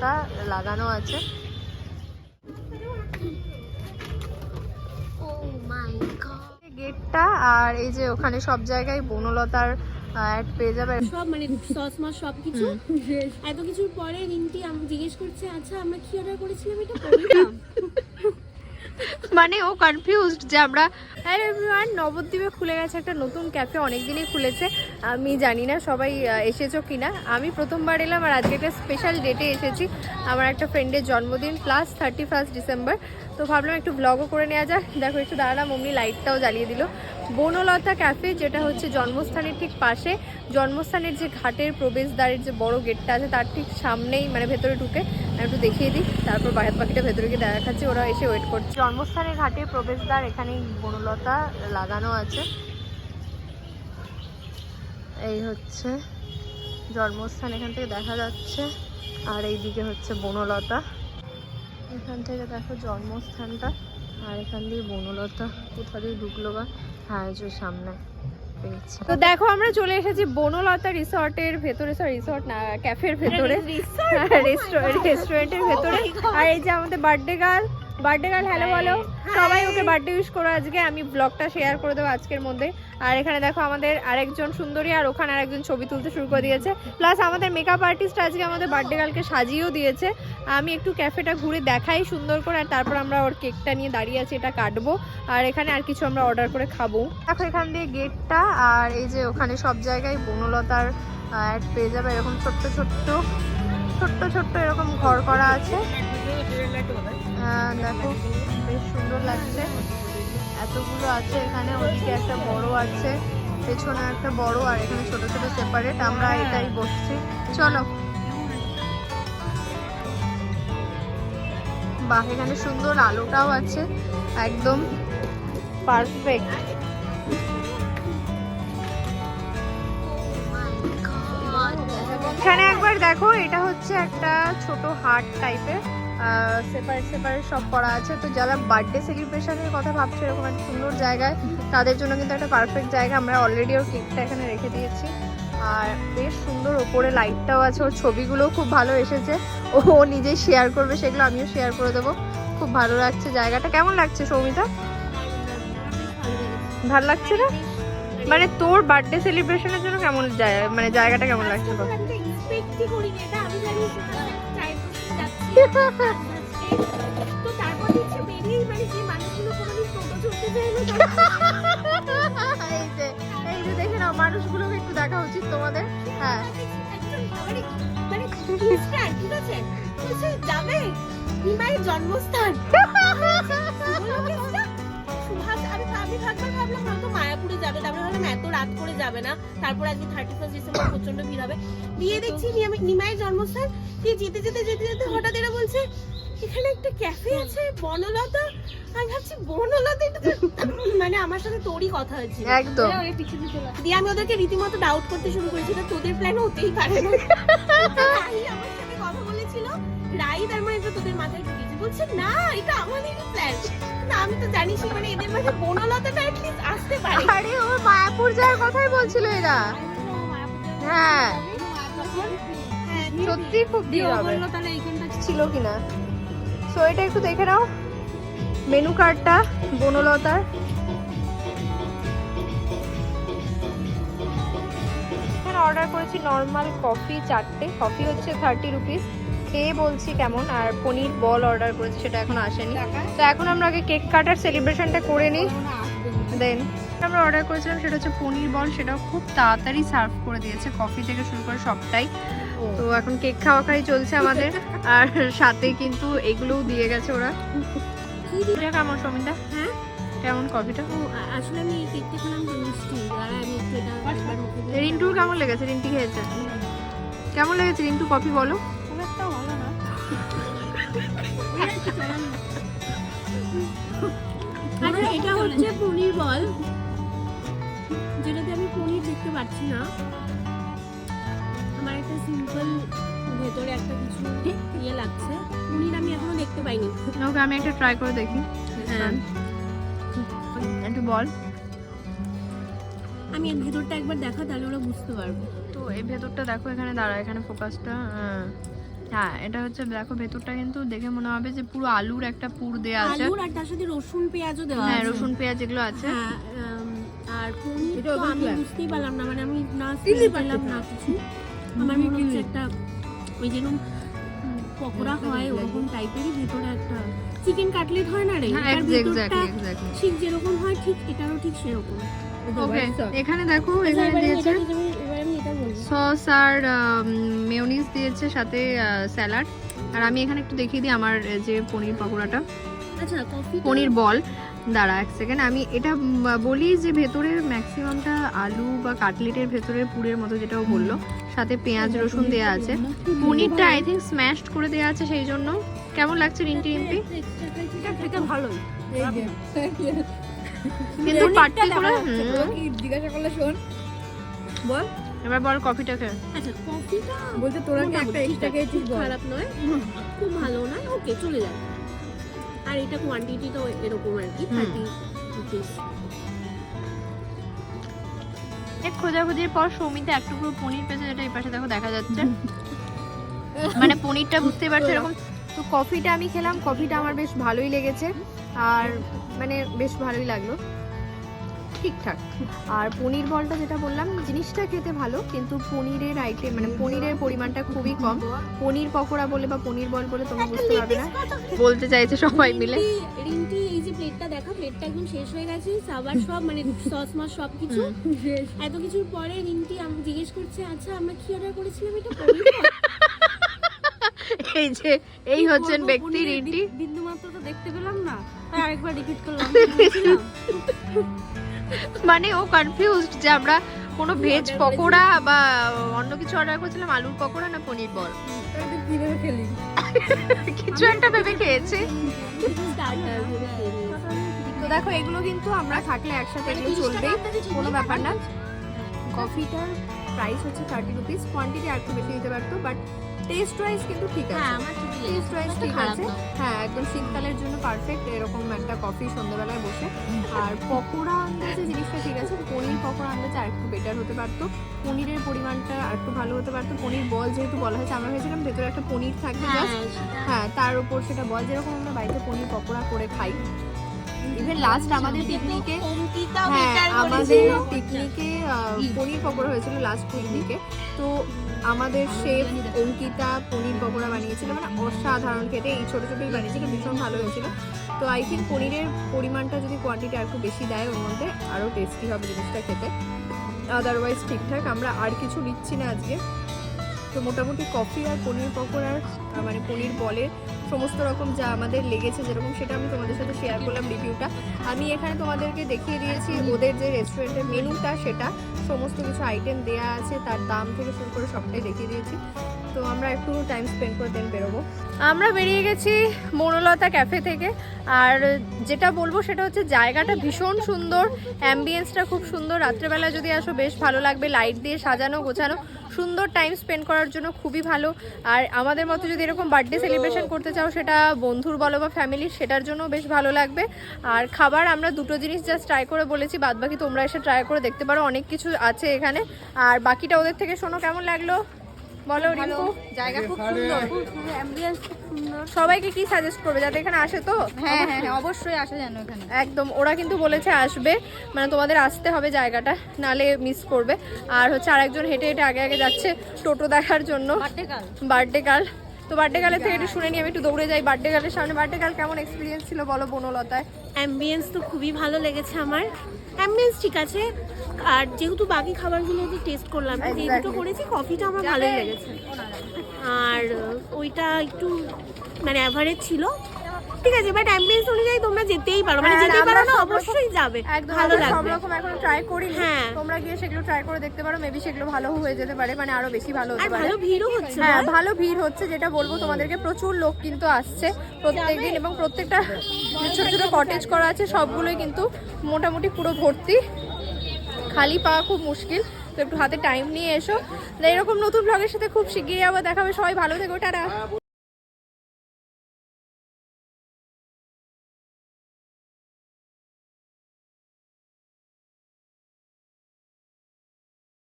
তা লাগানো আছে। গেটটা আর এই যে ওখানে সব জায়গায় বনলতার অ্যাড পেয়ে যাবে। সব মানে সস মাস সব কিছু এত কিছুর পরে রিন্টি আমি জিজ্ঞেস করছে আচ্ছা আমরা কি অর্ডার করেছিলাম এটা? মানে ও কনফিউজড যে আমরা হ্যাঁ এভরিওয়ান নবদ্বীপে খুলে গেছে একটা নতুন ক্যাফে অনেক দিনই খুলেছে। আমি জানি না সবাই এসেছ এসেছ কিনা। আমি প্রথমবার এলাম আর আজকে একটা স্পেশাল ডেটে এসেছি। আমার একটা ফ্রেন্ডের জন্মদিন প্লাস থার্টি ফার্স্ট ডিসেম্বর তো ভাবলাম একটু ব্লগও করে নেওয়া যাক। দেখো, একটু দাঁড়ালাম, অমনি লাইটটাও জ্বালিয়ে দিল। বনলতা ক্যাফে, যেটা হচ্ছে জন্মস্থানের ঠিক পাশে। জন্মস্থানের যে ঘাটের প্রবেশদ্বারের যে বড় গেটটা আছে, তার ঠিক সামনেই মানে ভেতরে ঢুকে একটু দেখিয়ে দিই। তারপর বাইরের পাখিটা ভেতরে গিয়ে দেখাচ্ছে ওরা এসে ওয়েট করছে। জন্মস্থানের ঘাটের প্রবেশদ্বার, এখানেই বনলতা লাগানো আছে। এই হচ্ছে জন্মস্থান, এখান থেকে দেখা যাচ্ছে। আর এইদিকে হচ্ছে বনলতা। এখান থেকে দেখো জন্মস্থানটা, আর এখান দিয়ে বনলতা কোথা দিয়ে ঢুকলো বা হ্যাঁ যে সামনে পেয়েছি। তো দেখো আমরা চলে এসেছি বনলতা রিসর্টের ভেতরে সরি রিসর্ট না ক্যাফের ভেতরে। রেস্টুরেন্টের ভেতরে। আর এই যে আমাদের birthday girl birthday girl hello বলো। সবাই ওকে বার্থডে উইশ করো আজকে। আমি ব্লগটা শেয়ার করে দেবো আজকের মধ্যে। আর এখানে দেখো আমাদের আরেকজন সুন্দরী আর ওখানে আরেকজন ছবি তুলতে শুরু করে দিয়েছে। প্লাস আমাদের মেকআপ আর্টিস্ট আজকে আমাদের বার্থডে গার্লকে সাজিয়েও দিয়েছে। আমি একটু ক্যাফেটা ঘুরে দেখাই সুন্দর করে আর তারপর আমরা ওর কেকটা নিয়ে দাঁড়িয়ে আছি এটা কাটবো। আর এখানে আর কিছু আমরা অর্ডার করে খাব। দেখো এখান দিয়ে গেটটা আর এই যে ওখানে সব জায়গায় বনলতার অ্যাড পেয়ে যাবে। এরকম ছোট্ট ছোট্ট ছোট্ট ছোট্ট এরকম ঘর করা আছে। দেখো, বেশ সুন্দর লাগছে। এতগুলো আছে এখানে, ওদিকে একটা বড় আছে, পেছনে একটা বড়, আর এখানে ছোট ছোট সেপারেট আমরা এটাই বসছি। চলো। বাহ, এখানে সুন্দর আলোটাও আছে, একদম পারফেক্ট এখানে একবার দেখো, এটা হচ্ছে একটা ছোট হাট টাইপের সেপারেট সেপারেট সব করা আছে। তো যারা বার্থডে সেলিব্রেশনের কথা ভাবছে, এরকম একটা সুন্দর জায়গায়, তাদের জন্য কিন্তু একটা পারফেক্ট জায়গা। আমরা অলরেডি ওর কেকটা এখানে রেখে দিয়েছি। আর বেশ সুন্দর ওপরে লাইটটাও আছে। ওর ছবিগুলোও খুব ভালো এসেছে। ও নিজেই শেয়ার করবে, সেগুলো আমিও শেয়ার করে দেবো। খুব ভালো লাগছে জায়গাটা। কেমন লাগছে সৌমিতা? ভালো লাগছে না? মানে তোর বার্থডে সেলিব্রেশনের জন্য কেমন জায়গা মানে জায়গাটা কেমন লাগছে? তো তারপর দেখছি বেরিয়েই মানে যে মানুষগুলো কোনোদিন টোটো চড়তে যায় এই যে এই যে দেখে নাও মানুষগুলোকে একটু দেখা উচিত তোমাদের হ্যাঁ মানে ঠিক আছে যাবে নিমাইয়ের জন্মস্থান। আমি আমি ভাবলাম ভাবলাম হয়তো মায়াপুরে যাবে তারপরে ভাবলাম এত রাত করে যাবে না। তারপর আজকে থার্টি ফার্স্ট ডিসেম্বর প্রচণ্ড ভিড় হবে। দিয়ে দেখছি নিমাইয়ের জন্মস্থান। দিয়ে যেতে যেতে যেতে যেতে হঠাৎ এরা বলছে এখানে একটা ক্যাফে আছে বনলতা? আমি ভাবছি বনলতা এটা মানে আমার সাথে তোরই কথা হয়েছিল। একদম। দিয়ে আমি ওদেরকে রীতিমতো ডাউট করতে শুরু করেছি তোদের প্ল্যান হতেই পারে না। আমার সাথে কথা বলেছিল। রাই তার মানে এটা তোদের মাথায় ঢুকিয়েছে বলছে না এটা আমাদেরই প্ল্যান না আমি তো জানিস মানে এদের মাঝে বনলতাটা অ্যাটলিস্ট আসতে পারে। আরে ও মায়াপুর যাওয়ার কথাই বলছিল এরা। হ্যাঁ। সত্যি খুব ভিড় হবে। তাহলে এইখানটা ছিল কিনা? সো এটা একটু দেখে নাও। মেনু কার্ডটা বনলতার। অর্ডার করেছি নর্মাল কফি চারটে। কফি হচ্ছে থার্টি রুপিস খেয়ে বলছি কেমন? আর পনির বল অর্ডার করেছি সেটা এখন আসেনি। তো এখন আমরা আগে কেক কাটার সেলিব্রেশনটা করে নিই। দেন আমরা অর্ডার করেছিলাম সেটা হচ্ছে পনির বল সেটাও খুব তাড়াতাড়ি সার্ভ করে দিয়েছে কফি থেকে শুরু করে সবটাই। তো এখন কেক খাওয়া খাই চলছে আমাদের। আর সাথে কিন্তু এগুলোও দিয়ে গেছে ওরা। কেমন সমিতা হ্যাঁ? কেমন কফিটা আসলে আমি এই কেকটা খেলাম মিষ্টি। আর আমি একটু এটা একবার মুখে দিয়ে- রিন্টুর কেমন লেগেছে? রিন্টি খেয়েছে? কেমন লেগেছে রিন্টু? কফি বলো। আচ্ছা এটা হচ্ছে পনির বল। যেটাতে আমি পনির দেখতে পাচ্ছি না। আমার একটা সিম্পল ভেতরে একটা কিছু ইয়ে লাগছে। পনির আমি এখনও দেখতে পাইনি। ওকে আমি একটা ট্রাই করে দেখি। হ্যাঁ। একটু বল। আমি এর ভেতরটা একবার দেখা তাহলে ওরা বুঝতে পারবে। তো এই ভেতরটা দেখো এখানে দাঁড়া এখানে ফোকাসটা হ্যাঁ। এটা হচ্ছে দেখো ভেতরটা কিন্তু দেখে মনে হবে যে পুরো আলুর একটা পুর দেওয়া আছে। আলুর আর তার সাথে রসুন পেঁয়াজও দেওয়া আছে। হ্যাঁ রসুন পেঁয়াজ এগুলো আছে। হ্যাঁ আর পনির এটা তো আমি বুঝতেই পারলাম না মানে আমি না smell পেলাম না কিছু। আমার মনে হচ্ছে একটা ওই যেরকম উম, পকোড়া হয় ওরকম টাইপেরই ভেতরে একটা চিকেন কাটলেট হয় না রে? হ্যাঁ এটার এক্স্যাক্টলি এক্স্যাক্টলি ঠিক যেরকম হয় ঠিক এটারও ঠিক সেরকম। ওকে এখানে দেখো এখানে দিয়েছে সস আর মেয়োনিজ দিয়েছে সাথে স্যালাড আর আমি এখানে একটু দেখিয়ে দিই আমার যে পনির পকোড়াটা। আচ্ছা কফি পনির বল। দাঁড়া এক সেকেন্ড আমি এটা বলি যে ভেতরের ম্যাক্সিমামটা আলু বা কাটলেটের ভেতরের পুরের মতো যেটা ও বলল। সাথে পেঁয়াজ রসুন দেওয়া আছে। পনিরটা আই থিঙ্ক স্ম্যাশড করে দেওয়া আছে সেই জন্য। কেমন লাগছে রিন্টি রিম্পি? এটা ভালোই। কিন্তু পার্টিকুলার জিজ্ঞাসা করলে শোন। বল। এবার বল কফিটা খেয়ে আচ্ছা কফিটা বলতে তোরা কি একটা এক্সট্রা খেয়েছিস বল? খারাপ নয় খুব ভালো নয় ওকে চলে যায় আর এটা কোয়ান্টিটি তো এরকম আর কি। থার্টি রুপিস এক খোঁজাখুঁজির পর সৌমিতে একটু পুরো পনির পেয়েছে যেটা এই পাশে দেখো দেখা যাচ্ছে। মানে পনিরটা বুঝতেই পারছ এরকম। তো কফিটা আমি খেলাম কফিটা আমার বেশ ভালোই লেগেছে আর মানে বেশ ভালোই লাগল। ঠিকঠাক। আর পনির বলটা যেটা বললাম জিনিসটা খেতে ভালো কিন্তু পনিরের আইটেম মানে পনিরের পরিমাণটা খুবই কম। পনির পকোড়া বলে বা পনির বল বলে তোমরা বুঝতে পারবে না। বলতে চাইছে সবাই মিলে। রিন্টি- এই যে প্লেটটা দেখা প্লেটটা একদম শেষ হয়ে গেছে আবার সব মানে সস মাস সব কিছু এত কিছুর পরে রিন্টি আমি জিজ্ঞেস করছে আচ্ছা আমরা কি অর্ডার করেছিলাম এটা? পনির এই যে এই হচ্ছেন ব্যক্তি রিন্টি বিন্দু মাত্র তো দেখতে পেলাম। আরেকবার রিপিট করলাম। মানে ও কনফিউজড যে আমরা কোনো ভেজ পকোড়া বা অন্য কিছু অর্ডার করেছিলাম আলুর পকোড়া না পনির বল? কিছু একটা ভেবে খেয়েছে। তো দেখো এগুলো কিন্তু আমরা থাকলে একসাথে এগুলো চলবেই কোনো ব্যাপার না। কফিটার প্রাইস হচ্ছে থার্টি রুপিস কোয়ান্টিটি আর একটু বেশি দিতে পারতো বাট টেস্ট ওয়াইজ কিন্তু ঠিক হ্যাঁ আছে। টেস্ট ওয়াইজ ঠিক আছে। হ্যাঁ একদম শীতকালের জন্য পারফেক্ট এরকম একটা কফি সন্ধ্যাবেলায় বসে। আর পকোড়া আন্দাজে জিনিসটা ঠিক আছে পনির পকোড়া আন্দাজে আর একটু বেটার হতে পারতো। পনিরের পরিমাণটা আর একটু ভালো হতে পারতো। পনির বল যেহেতু বলা হয়েছে আমরা ভেবেছিলাম ভেতরে একটা পনির থাকবে হ্যাঁ, হ্যাঁ তার উপর সেটা বল যেরকম আমরা বাড়িতে পনির পকোড়া করে খাই। ইভেন লাস্ট আমাদের পিকনিকে হ্যাঁ আমাদের। পিকনিকে পনির পকোড়া হয়েছিল লাস্ট পিকনিকে তো আমাদের শেফ অঙ্কিতা পনির পকোড়া বানিয়েছিল। মানে অসাধারণ খেতে। এই ছোটো ছোটোই বানিয়েছিল, ভীষণ ভালো হয়েছিল। তো আই থিঙ্ক পনিরের পরিমাণটা যদি কোয়ান্টিটি আর একটু বেশি দেয়, ওর মধ্যে আরও টেস্টি হবে জিনিসটা খেতে। আদারওয়াইজ ঠিকঠাক, আমরা আর কিছু নিচ্ছি না আজকে। তো মোটামুটি কফি আর পনির পকোড়ার মানে পনির বলের সমস্ত রকম যা আমাদের লেগেছে যেরকম সেটা আমি তোমাদের সাথে শেয়ার করলাম রিভিউটা আমি এখানে তোমাদেরকে দেখিয়ে দিয়েছি ওদের যে রেস্টুরেন্টের মেনুটা সেটা। সমস্ত কিছু আইটেম দেওয়া আছে, তার দাম থেকে শুরু করে সবটাই দেখিয়ে দিয়েছি। তো আমরা একটু টাইম স্পেন্ড করে দেন বেরোবো। আমরা বেরিয়ে গেছি মনোলতা ক্যাফে থেকে। আর যেটা বলব সেটা হচ্ছে জায়গাটা ভীষণ সুন্দর অ্যাম্বিয়েন্সটা খুব সুন্দর। রাত্রেবেলা যদি আসো বেশ ভালো লাগবে লাইট দিয়ে সাজানো, গোছানো। সুন্দর টাইম স্পেন্ড করার জন্য খুবই ভালো। আর আমাদের মতো যদি এরকম বার্থডে সেলিব্রেশন করতে চাও, সেটা বন্ধুর বলো বা ফ্যামিলির সেটার জন্য বেশ ভালো লাগবে। আর খাবার আমরা দুটো জিনিস জাস্ট ট্রাই করে বলেছি বাদ বাকি তোমরা এসে ট্রাই করে দেখতে পারো। অনেক কিছু আছে এখানে। আর বাকিটা ওদের থেকে শোনো, কেমন লাগল? বলো রিঙ্কু। জায়গা খুব সুন্দর। অ্যাম্বিয়েন্স খুব সুন্দর। সবাইকে কি সাজেস্ট করবে? যাতে এখানে আসে তো? হ্যাঁ হ্যাঁ হ্যাঁ অবশ্যই আসা জানো এখানে। একদম ওরা কিন্তু বলেছে আসবে। মানে তোমাদের আসতে হবে জায়গাটা নালে মিস করবে। আর হচ্ছে আরেকজন হেঁটে হেঁটে আগে আগে যাচ্ছে টোটো দেখার জন্য। কাল। বার্থডে গার্ল তো বার্থডে গার্লের থেকে একটু শুনে নিই আমি একটু দৌড়ে যাই বার্থডে গার্লের সামনে। বার্থডে গার্ল কেমন এক্সপিরিয়েন্স ছিল বলো বনলতায়? অ্যাম্বিয়েন্স তো খুবই ভালো লেগেছে আমার। অ্যাম্বিয়েন্স ঠিক আছে। আর যেহেতু বাকি খাবারগুলো যে টেস্ট করলাম যে দুটো করেছি কফিটা আমার ভালোই লেগেছে। আর ওইটা একটু মানে অ্যাভারেজ ছিল। ঠিক আছে বাট অ্যাম্বিয়েন্স অনুযায়ী তোমরা যেতেই পারো। মানে হ্যাঁ, আমরা পারো না অবশ্যই যাবে। ভালো আমরা সব রকম এখনও ট্রাই করি হ্যাঁ। তোমরা গিয়ে সেগুলো ট্রাই করে দেখতে পারো। মেবি সেগুলো ভালো হয়ে যেতে পারে মানে আরও বেশি ভালো হতে পারে। ভালো ভিড়ও হচ্ছে হ্যাঁ ভালো ভিড় হচ্ছে যেটা বলব তোমাদেরকে প্রচুর লোক কিন্তু আসছে। প্রত্যেকদিন এবং প্রত্যেকটা ছোট ছোট কটেজ করা আছে সবগুলোই কিন্তু মোটামুটি পুরো ভর্তি। খালি পাওয়া খুব মুশকিল। তো একটু হাতে টাইম নিয়ে এসো। এরকম নতুন ব্লগের সাথে খুব শিগগিরই আবার দেখাবে সবাই ভালো থেকো, টাটা।